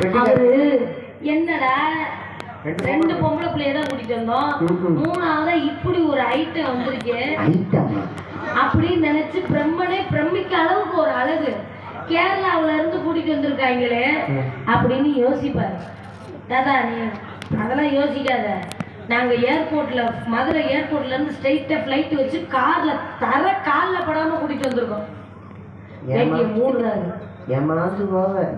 அவரு என்னடா ரெண்டு பொம்பளை. பிள்ளைய தான் கூட்டிட்டு வந்தோம். மூணாவதா இப்படி ஒரு ஐட்டம் வந்திருக்கு. அப்படின்னு நினைச்சு பிரம்மனே பிரமிக்க அளவுக்கு ஒரு அழகு. கேரளாவுல இருந்து கூட்டிட்டு வந்திருக்காங்களே. அப்படின்னு யோசிப்பாரு. தாதா நீ அதெல்லாம் யோசிக்காத. நாங்க ஏர்போர்ட்ல மதுரை ஏர்போர்ட்ல இருந்து ஸ்ட்ரைட்டா ஃப்ளைட் வச்சு கார்ல தர கால்ல படாம கூட்டிட்டு வந்திருக்கோம். வேட்டியை மூடுறாரு ஏமாந்து போவேன்.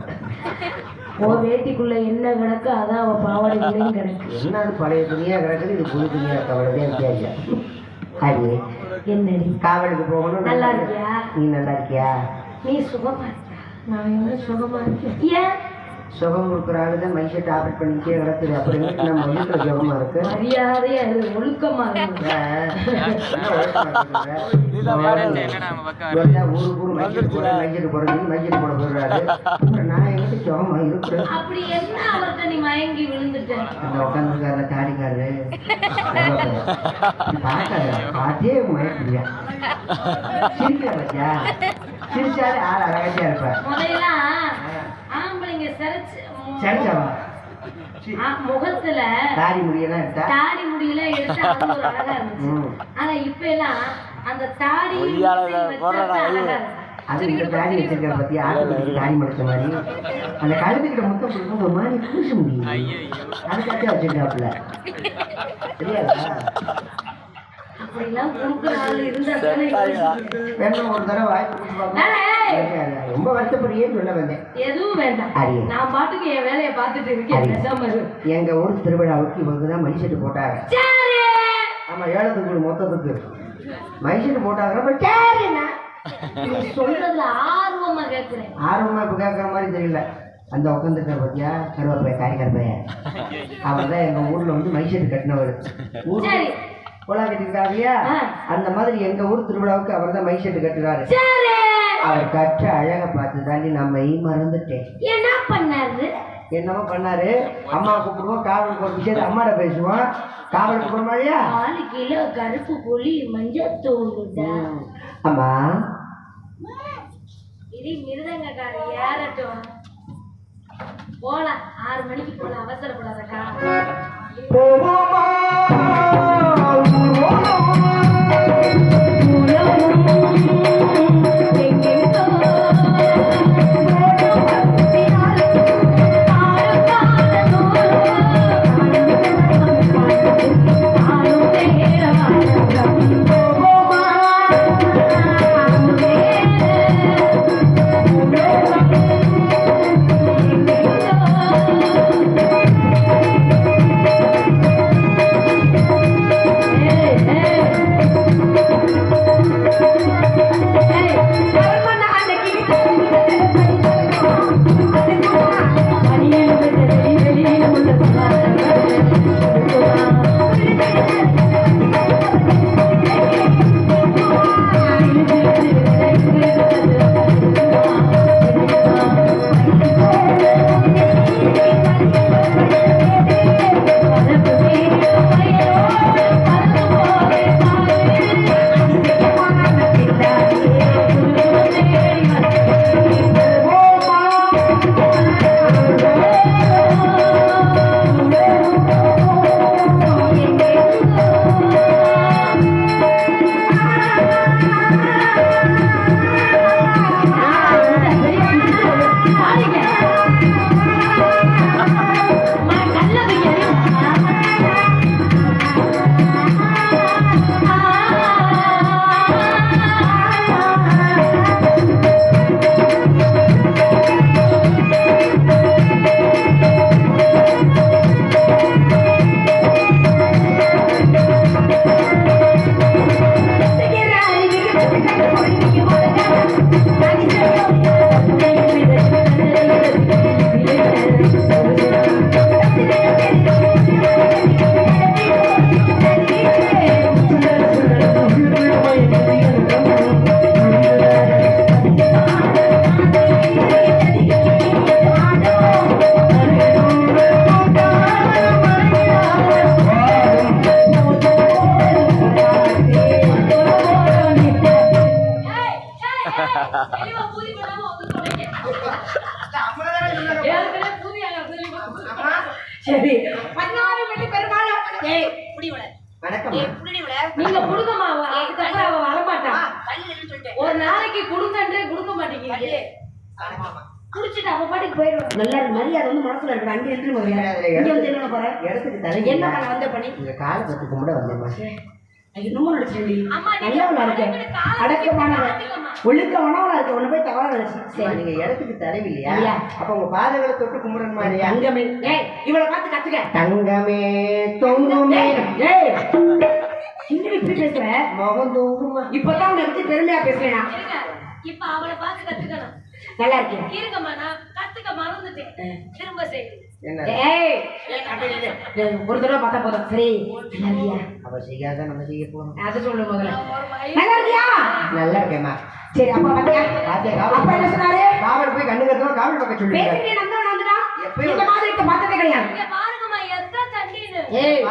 ஓ வேட்டிக்குள்ள என்ன கிடக்கு அதான் அவ பாவாடைக்குள்ளேயும் கிடக்கு. என்ன அது பழைய துணியா கிடக்குது இது புது துணியா கவலைதான் வித்தியாசம். அது என்னடி? காவலுக்கு போகணும் நல்லா இருக்கியா? நீ நல்லா இருக்கியா? நீ சுகமா இருக்கியா நான் என்ன சுகமா இருக்கேன்? ஏன்? சுகம் கொடுக்குற ஆளு தான் மைசெட் ஆப்ரேட் பண்ணிட்டே கிடக்குது அப்படி இருந்துட்டு நம்ம வீட்டில் சுகமா இருக்கு மரியாதையா இரு ஒழுக்கமா ஊர் மைசெட் போடுறது மைசெட் போட போடுறாரு நான் எங்கிட்ட சுகமா இருக்கிறேன் அப்படி என்ன அவர்கிட்ட நீ மயங்கி விழுந்துட்ட அந்த உட்காந்துருக்காருல தாடிக்காரு பார்க்காத பார்த்தே மயக்கிறியா சிரிக்கிற பத்தியா சிரிச்சாலே ஆள் அழகாச்சியா இருப்ப முதல்ல ஆம்பளைங்க சிரிச்சு மு- சரிச்சாவா? முகத்துல தாடி எடுத்தா? தாடி முடியெல்லாம் எடுத்து அழகா இருந்துச்சு. ஆனா இப்ப எல்லாம் அந்த தாடி அது இந்த தாடி வச்சிருக்கிற பத்தி ஆட்டுக்கு தாடி முடிச்ச மாதிரி. அந்த கழுத்துக்கிட்ட முத்தம் கொடுக்கும் ஒரு மாதிரி பூச முடியும் அதுக்காக வச்சிருக்காப்புல. தெரியாதா? ஒரு தடவை வாய்ப்பு? ரொம்ப வருத்தப்படியே சொல்ல வந்தேன். எதுவும் வேண்டாம். நான் பாட்டுக்கு என் வேலையை பார்த்துட்டு இருக்கேன். எங்க ஊர் திருவிழாவுக்கு இவங்க தான் மைசெட்டு போட்டாங்க. சரி. ஆமா ஏழத்துக்கு மொத்தத்துக்கு. மைசெட்டு போட்டாங்க. சொல்றதுல ஆர்வமா கேட்கிறேன் ஆர்வமா இப்ப கேட்கற மாதிரி தெரியல. அந்த உட்காந்துருக்க பத்தியா? கருவாப்பைய காரி கருப்பைய அவர் தான் எங்க ஊர்ல வந்து மைசெட்டு கட்டினவர். கோலா கட்டிருக்காருலையா ஆ. அந்த மாதிரி எங்க ஊர் திருவிழாவுக்கு அவர் தான் மைசெட்டு கட்டுறாரு. சரி. அவர் கற்ற அழகை பார்த்து தாண்டி நான் மை மறந்துட்டேன். என்ன பண்ணாரு? என்னமோ பண்ணாரு. அம்மா கூப்பிடுவோம் ஒரு விஷயத்தை அம்மாட்ட பேசுவோம். காவலுக்கு போறோமா இல்லையா நாலு கிலோ கருப்பு புளி மஞ்சத்தூளுடா அம்மா. இது மிருதங்கக்கார ஏறட்டும். போலாம். ஆறு மணிக்கு போலாம். அவசரப்படாதக்கா Oh, no. சரி. பதினாறு வெள்ளி பெருமாள் ஏய் புடி விட வணக்கம் ஏய் புடி விட நீங்க கொடுங்கம்மா அவ அதுக்கப்புறம் நின்னு சொல்லிட்டேன். ஒரு நாளைக்கு கொடுங்கன்றே கொடுக்க மாட்டேங்கிறீங்க. குடிச்சிட்டு அவ பாட்டுக்கு போயிடுவாங்க நல்லா இருக்கு மரியாதை வந்து மனசுல இருக்கு அங்கே இருந்து இடத்துக்கு- என்ன தலை பண்ண வந்த பண்ணி? காலை பத்து கும்பிட வந்தேம்மா. அம்மா, நீங்க நல்லவளா அடக்கமானவ. ஒழுக்கமானவளா இருக்க உன்னை போய் தவறா நீங்க இடத்துக்கு இல்லையா இல்லையா? அப்ப உங்க பாதங்களை தொட்டு கும்பிடணுமா இல்லையா தங்கமே. ஏய் இவளை பார்த்து கத்துக்க. தங்கமே தொங்குமே ஏய் இன்னும் இப்படி பேசுற? முகம் தொங்குமா? இப்பதான் உன்னை பத்தி பெருமையா பேசுறேன்? இப்ப அவளை பார்த்து கத்துக்கணும். நல்லா இருக்கேன் கத்துக்க மறந்துட்டேன். திரும்ப. ஏய், ஒரு தடவை பார்த்தா போதும். சரி நல்லா இருக்கியா அவ செய்யாத நம்ம செய்ய போறோம்? அதை சொல்லு முதல்ல. ஒரு மயில். நல்லா இருக்கியா நல்லா இருக்கேம்மா. சரி அப்பா பாத்தியா? அப்பா என்ன சொன்னாரு? காவல் போய் கண்ணு கட்டணும் காவல் பக்கம் சொல்லுங்க பேசுறீங்க நந்தவன் வந்துட்டான் எப்பயும் இந்த மாதிரி இருக்க பார்த்ததே கிடையாது. பாருங்கம்மா ஏய்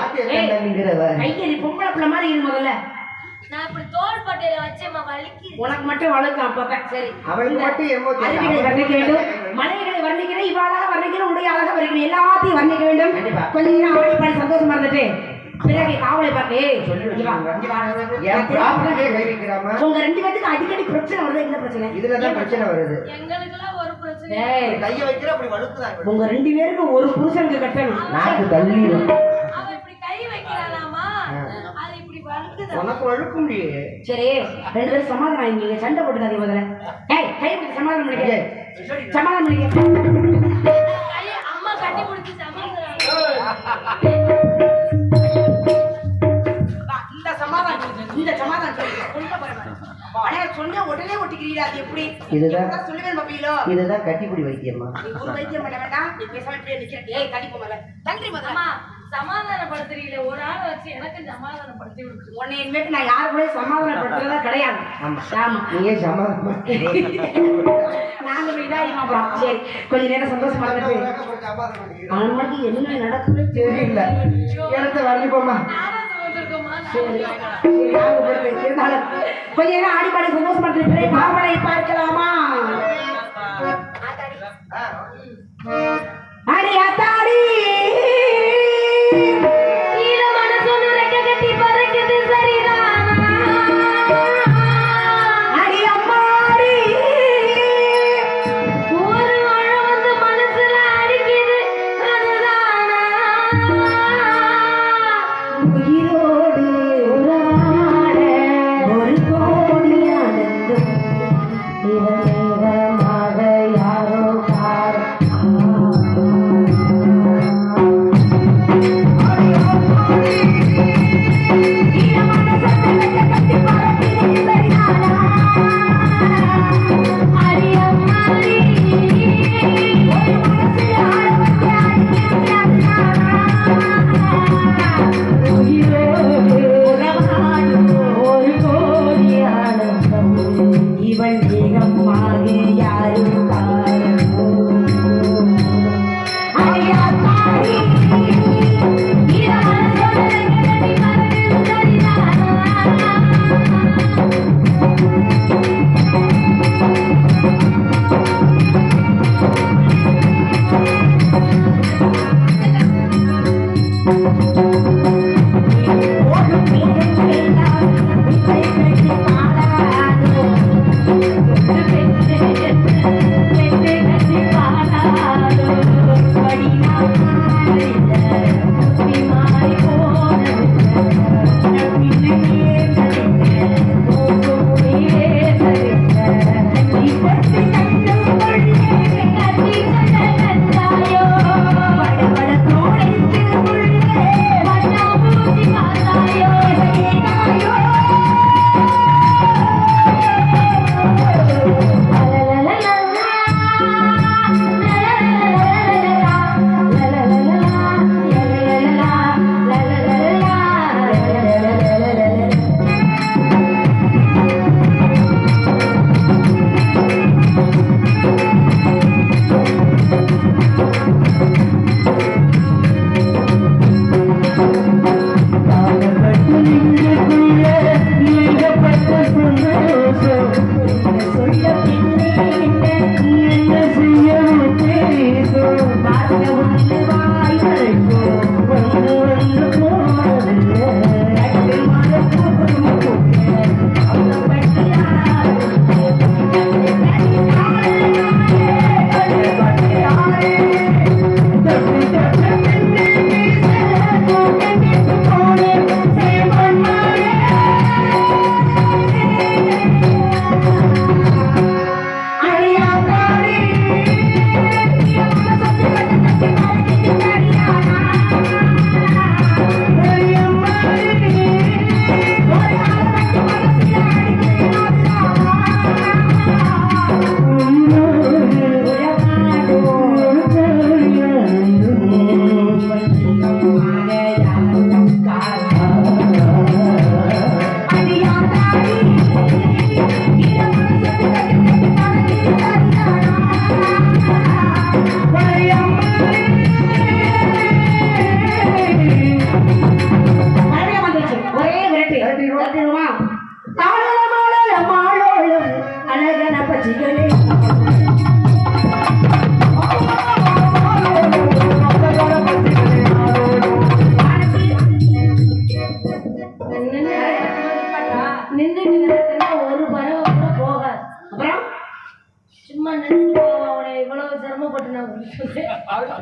பொம்பளை பிள்ளை மாதிரி இரு முதல்ல. நான் இப்படி தோள் பட்டையில வச்சேம்மா வலிக்கு உனக்கு மட்டும் அப்பப்ப. சரி. அவளுக்கு மட்டும் என்னமோ தெரியல. அருவிகளை வர்ணிக்க வேண்டும் மலைகளை வர்ணிக்கிறேன் இவ்வாறாக வர்ணிக்கிறேன் உடைய அழகாக வர்ணிக்கிறேன் எல்லாத்தையும் வர்ணிக்க வேண்டும். கண்டிப்பா. கொஞ்ச நேரம் ஆடி பாடி சந்தோஷமா இருந்துட்டு. பிறகு காவலை பார்த்து உங்க ரெண்டு பேத்துக்கு அடிக்கடி பிரச்சனை வருது. என்ன பிரச்சனை? இதுலதான் பிரச்சனை? வருது. எங்களுக்கெல்லாம் ஒரு பிரச்சனை. ஏய். கைய வைக்கிற அப்படி வழுக்குதான் உங்க ரெண்டு பேருக்கும் ஒரு புருஷனுக்கு கட்டணும். நாக்கு அவ இப்படி கை வைக்கிறாளாமா அது இப்படி வலுக்குது உனக்கு சரி ரெண்டு பேரும் சமாதானம் ஆகிங்க சண்டை போட்டுக்காதீங்க முதல்ல. ஏய் கை பிடிச்சு சமாதானம் பண்ணிக்க. சமாதானம் பண்ணிக்க. கை அம்மா கட்டி பிடிச்சி சமாளிக்கிறாங்க இந்த சமாதானம் இந்த சமாதானம் சொன்னா உடனே ஒட்டிக்கிறீங்களா? அது எப்படி? இதுதான். சொல்லுவேன் பாப்பீங்களோ இதுதான் கட்டிப்பிடி வைத்தியம்மா. நீ ஒரு வைத்தியம் பண்ண வேண்டாம். நீ பேசாம இப்படியே நிக்கிற ஏய் தள்ளி போ முதல்ல. தள்ளி முதல்ல. அம்மா சமாதானப்படுத்துறீங்களே ஒரு ஆளை வச்சு எனக்கு சமாதானப்படுத்தி விடுச்சு உன்னை இனிமேட்டு நான் யாரு கூட சமாதானப்படுத்துறதா கிடையாது. ஆமா. ஆமா. நீயே சமாதானமா நாங்க இதாயிமா போறோம் சரி கொஞ்ச நேரம் சந்தோஷமா இருந்துட்டு அவனுக்கு என்ன நடக்குது தெரியல. இடத்த நானும் இருந்தாலும் கொஞ்ச நேரம் ஆடிப்பாடி சந்தோஷமா இருந்துட்டு பாவனை பார்க்கலாமா? அடி அத்தாடி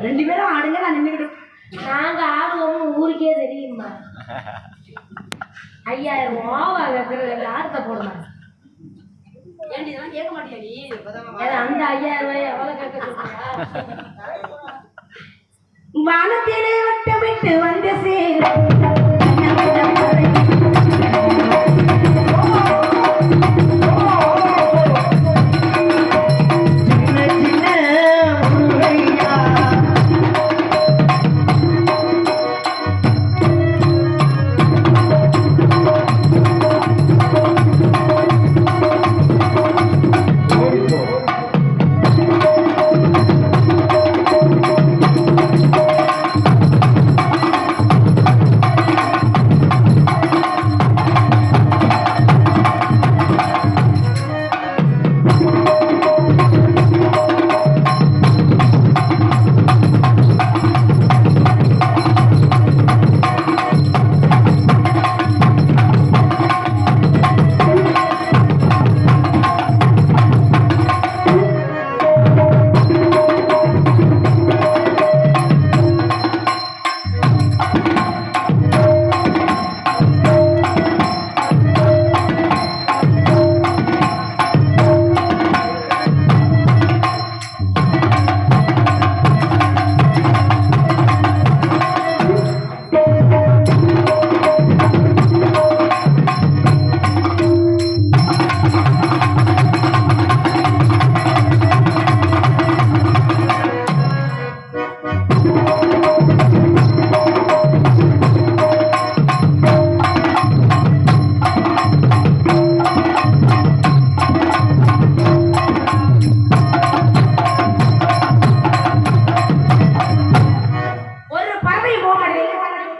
ரெண்டு பேரும் ஆடுங்க நான் நின்றுக்கிட்டு நாங்க ஆடுவோம் ஊருக்கே தெரியுமா? ஐயாயிரம் ரூபா கேட்கறது ஆர்த்த போடலாம் அந்த ஐயாயிரம் ரூபாய் எவ்வளவு கேட்க? வானத்திலே வட்டமிட்டு வந்த சேர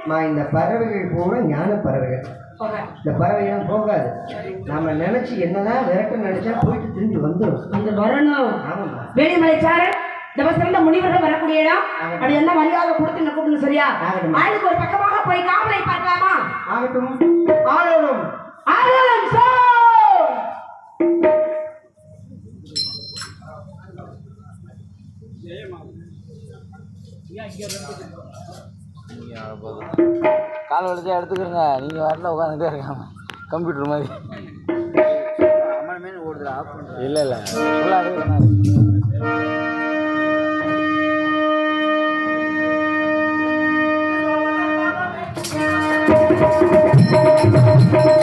மா இந்த பறவைகள் போனா ஞான பறவைகள். இந்த பறவைகள் போகாது. நாம நினைச்சு என்னதான் விரட்ட நினைச்சா போயிட்டு திரும்பி வந்துடும் அந்த வரணும். ஆமாம்மா. வேலிமலை சாரு இந்த சிறந்த முனிவர்கள் வரக்கூடிய இடம். அப்படி என்ன மரியாதை கொடுத்து என்ன கூப்பிடணும் சரியா. ஆளுக்கு ஒரு பக்கமாக போய் காவலை பார்க்கலாமா? ஆகட்டும். ஆளணும் ஆகலம் சோ! கால் வலிச்சா எடுத்துக்கிறங்க. நீங்கள் வாட்டில் உட்காந்துட்டே இருக்காம. கம்ப்யூட்டர் மாதிரி. இல்லை இல்லை. ஃபுல்லாக எடுக்கிறேன் சிவந்திரம் நிலை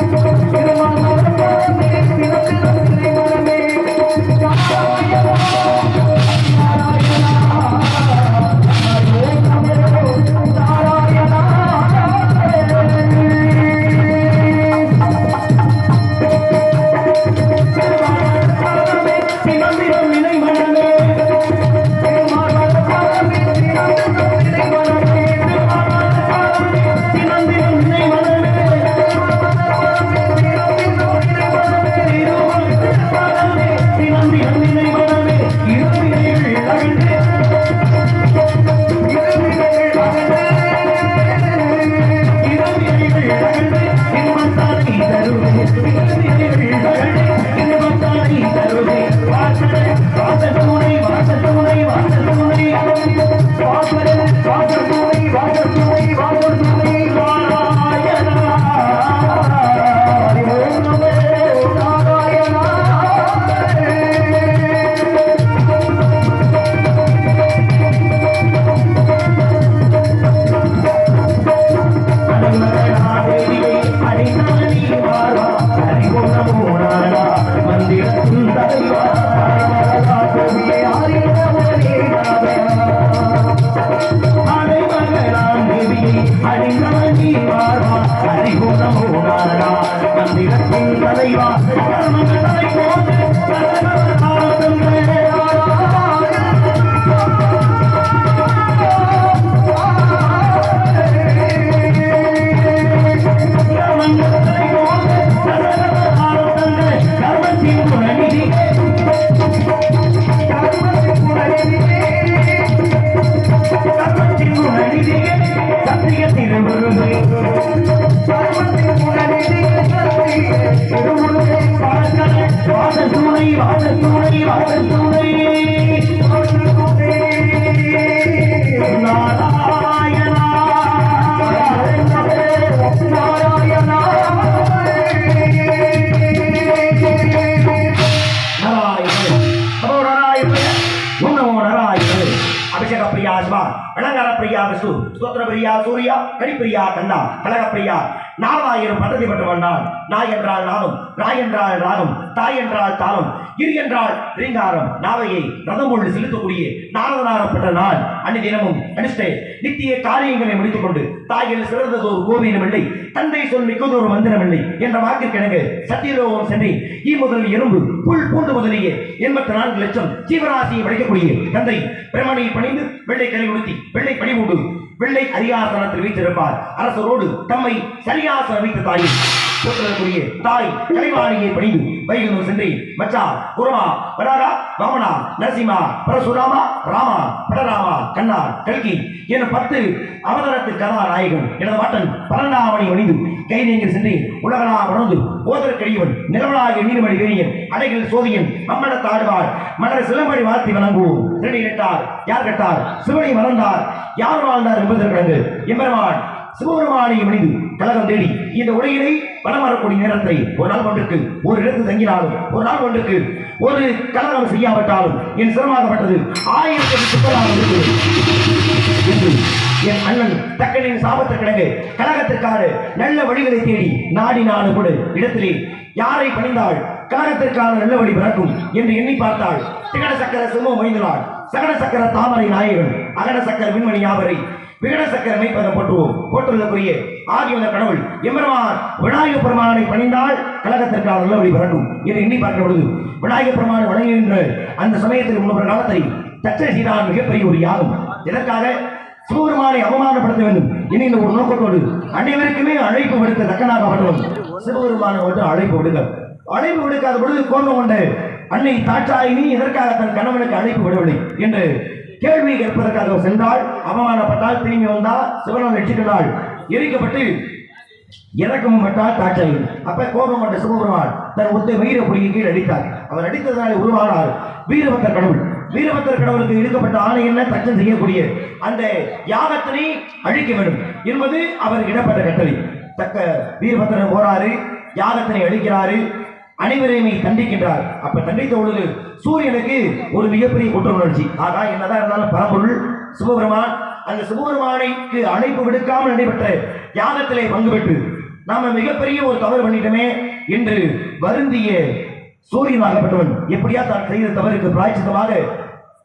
பிரியா விஷ்ணு ஸ்தோத்திர பிரியா சூர்யா கடிப்பிரியா கண்ணா கழகப்பிரியா நாலாயிரம் பதவி பெற்றவன் நான் நாய் என்றால் நானும் ராய் என்றால் ராகம் தாய் என்றால் தாளம் இரு என்றால் ரீங்காரம். நாவையை ரதம் கொண்டு செலுத்தக்கூடிய நாரதனாரம் பெற்ற நான் அன்னி தினமும் அனுஷ்டே. நித்திய காரியங்களை முடித்துக் கொண்டு தாயில் சிறந்ததோர் கோவிலும் இல்லை தந்தை சொல் மிக்கதோர் மந்திரம் இல்லை என்ற வாக்கிற்கிணங்க சத்தியலோகம் சென்று ஈ முதல் எறும்பு புல் பூண்டு முதலிய எண்பத்தி நான்கு லட்சம் ஜீவராசியை படைக்கக்கூடிய தந்தை பிரமணியை பணிந்து வெள்ளை கலை உடுத்தி வெள்ளை பணிவுண்டு வெள்ளை அரியாசனத்தில் வைத்திருப்பார் அரசரோடு தம்மை சரியாசன வைத்த தாயை போற்றக்கூடிய தாய் கலைவாணியை பணிந்து வைகுந்தம் சென்றி மச்சா குரமா வராடா வாமனா நரசிம்மா பரசுராமா ராமா படராமா கண்ணா கல்கி என பத்து அவதரத்து கதாநாயகன் எனது மாட்டன் பன்னெண்டாமணி அணிந்து கை நீங்க சென்று உலகனா உணர்ந்து ஓதற்கடியவன் கழிவன் நிலவலாகிய நீர்மணி வேணியன் அடைகள் சோதியன் அம்மன தாழ்வார் மலர் சிலம்படி வாழ்த்தி வணங்குவோம். திருடி கேட்டார் யார் கேட்டார்? சிவனை மறந்தார் யார் வாழ்ந்தார் என்பதற்கு எம்பெருமான் சிவபெருமானை மனிது கழகம் தேடி இந்த உலகினை வலம் வரக்கூடிய நேரத்தை ஒரு நாள் ஒன்றுக்கு ஒரு இடத்து தங்கினாலும் ஒரு நாள் ஒன்றுக்கு ஒரு கலகம் செய்யாவிட்டாலும் என் சிரமமாகப்பட்டது ஆயிரத்தி சுத்தமாக என்று என் அண்ணன் தக்கனின் சாபத்திற்கிடங்கு கிடங்கு நல்ல வழிகளை தேடி நாடி நாடு கூட இடத்திலே யாரை பணிந்தாள் கழகத்திற்கான நல்ல வழி பிறக்கும் என்று எண்ணி பார்த்தாள். திகட சக்கர சிம்மம் மைந்தனாள் சகட சக்கர தாமரை நாயகன் அகட சக்கர விண்மணி யாவரை விகட சக்கர மெய்ப்பதம் போற்றுவோம். போற்றுள்ளக்குரிய ஆகியுள்ள கடவுள் எம்பெருமான் விநாயக பெருமானை பணிந்தால் கழகத்திற்கான நல்ல வழி பிறக்கும் என்று எண்ணி பார்க்க பொழுது விநாயக பெருமானை வணங்குகின்ற அந்த சமயத்தில் முன்னொரு காலத்தை தச்சை செய்தான் மிகப்பெரிய ஒரு யாகம். இதற்காக சிவபெருமானை அவமானப்படுத்த வேண்டும் இனி இந்த ஒரு நோக்கத்தோடு அனைவருக்குமே அழைப்பு விடுக்க வேண்டும் சிவபெருமானை மட்டும் அழைப்பு விடுக்க அழைப்பு விடுக்காத பொழுது கோபம் கொண்டு அன்னை தாட்சாயினி இதற்காக தன் கணவனுக்கு அழைப்பு விடவில்லை? என்று கேள்வி கேட்பதற்காக சென்றால் அவமானப்பட்டால் திரும்பி வந்தால் சிவனம் ரட்சிக்கிறாள் எரிக்கப்பட்டு இறக்கமும் பட்டால் தாட்சாயி அப்ப கோபம் கொண்ட சிவபெருமான் தன் உத்த வீர பொடியை கீழ் அடித்தார். அவர் அடித்ததனாலே உருவானார். வீரபத்தர் கடவுள். வீரபத்தர் கடவுளுக்கு இழுக்கப்பட்ட ஆணை என்ன? தச்சம் செய்யக்கூடிய அந்த யாகத்தினை அழிக்க வேண்டும் என்பது அவர் இடப்பட்ட கட்டளை. தக்க வீரபத்திரன் போறாரு யாகத்தினை அழிக்கிறாரு அனைவரையுமே தண்டிக்கின்றார். அப்ப தண்டித்த பொழுது சூரியனுக்கு ஒரு மிகப்பெரிய குற்ற உணர்ச்சி ஆகா என்னதான் இருந்தாலும் பரம்பொருள் சிவபெருமான் அந்த சிவபெருமானைக்கு அழைப்பு விடுக்காமல் நடைபெற்ற யாகத்திலே பங்கு பெற்று நாம மிகப்பெரிய ஒரு தவறு பண்ணிட்டோமே என்று வருந்திய சூரியனாகப்பட்டவன் எப்படியா தான் செய்த தவறுக்கு பிராய்ச்சித்தமாக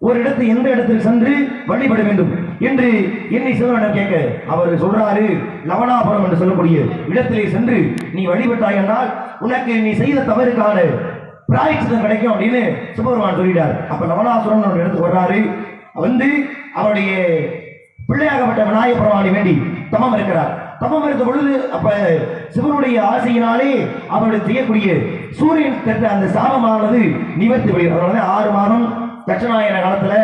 ஒரு இடத்து எந்த இடத்தில் சென்று வழிபட வேண்டும் என்று என்னை சிவனிடம் கேட்க அவர் சொல்றாரு லவணாபுரம் என்று சொல்லக்கூடிய இடத்திலே சென்று நீ வழிபட்டாய் என்றால் உனக்கு நீ செய்த தவறுக்கான பிராய்ச்சித்தம் கிடைக்கும் அப்படின்னு சிவபெருமான் சொல்லிட்டார். அப்ப லவணாசுரன் ஒரு இடத்துக்கு வர்றாரு வந்து அவருடைய பிள்ளையாகப்பட்ட விநாயக பெருமானை வேண்டி தமம் இருக்கிறார். தமம் இருந்த பொழுது அப்ப சிவனுடைய ஆசையினாலே அவருடைய செய்யக்கூடிய சூரியன் பெற்ற அந்த சாபமானது நிவர்த்தி பெறுகிறது. அதனால ஆறு மாதம் தட்சநாயன காலத்துல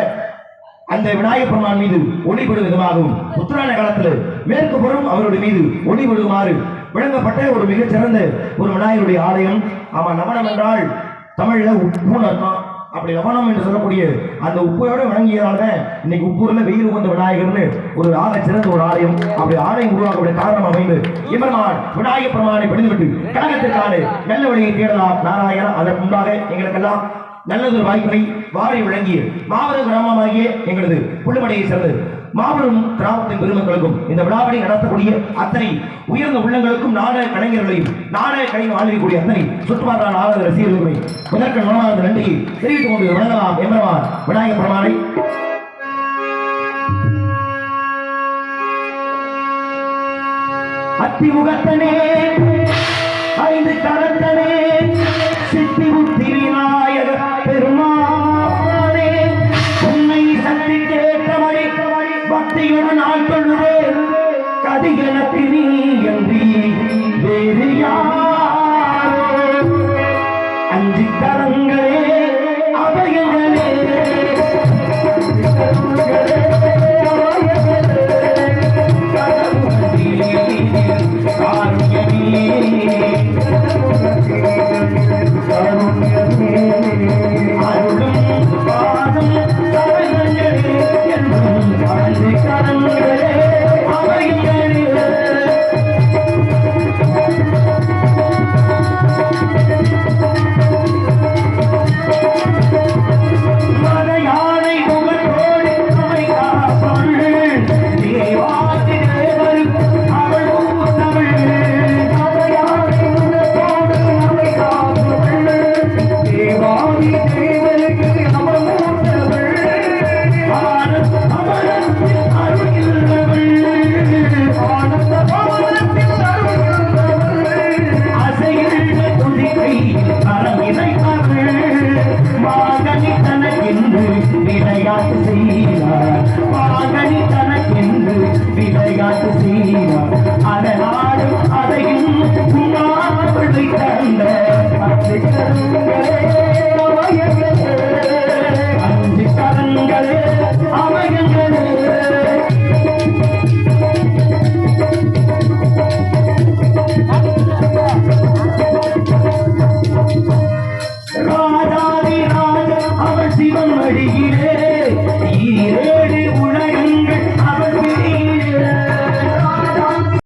அந்த விநாயக பெருமான் மீது ஒளிபடும் விதமாகவும் உத்தராயண காலத்துல மேற்கு புறம் அவருடைய மீது ஒளிபடுமாறு விளங்கப்பட்ட ஒரு மிகச்சிறந்த ஒரு விநாயகருடைய ஆலயம். ஆமா நவனம் என்றால் தமிழ்ல உப்புன்னு அர்த்தம் அப்படி நவனம் என்று சொல்லக்கூடிய அந்த உப்பையோட விளங்கியதால இன்னைக்கு உப்பூரில் வெயில் உகந்த விநாயகர்னு ஒரு ஆக சிறந்த ஒரு ஆலயம். அப்படி ஆலயம் உருவாக்கக்கூடிய காரணம் அமைந்து இமர்மான் விநாயக பெருமானை படிந்துவிட்டு கழகத்திற்கான நல்ல வழியை தேடலாம். நாராயணன் அதற்கு முன்பாக எங்களுக்கெல்லாம் நல்லதொரு வாய்ப்பை வாரி விளங்கிய மாபெரும் கிராமமாகிய எங்களது புள்ளுமடையை சேர்ந்தது மாபெரும் கிராமத்தின் பெருமக்களுக்கும் இந்த விழாவினை நடத்தக்கூடிய அத்தனை உயர்ந்த உள்ளங்களுக்கும் நாடக கலைஞர்களையும் நாடக கலைஞர் வாழ்விக்கக்கூடிய அத்தனை சுற்றுப்பாட்டான நாடக ரசிகர்களுமே முதற்கண் மனமார்ந்த நன்றியை தெரிவித்துக் கொண்டு வணங்கலாம். எம்பெருமான் விநாயக பெருமானை. அத்திமுகத்தனே ஐந்து கரத்தனே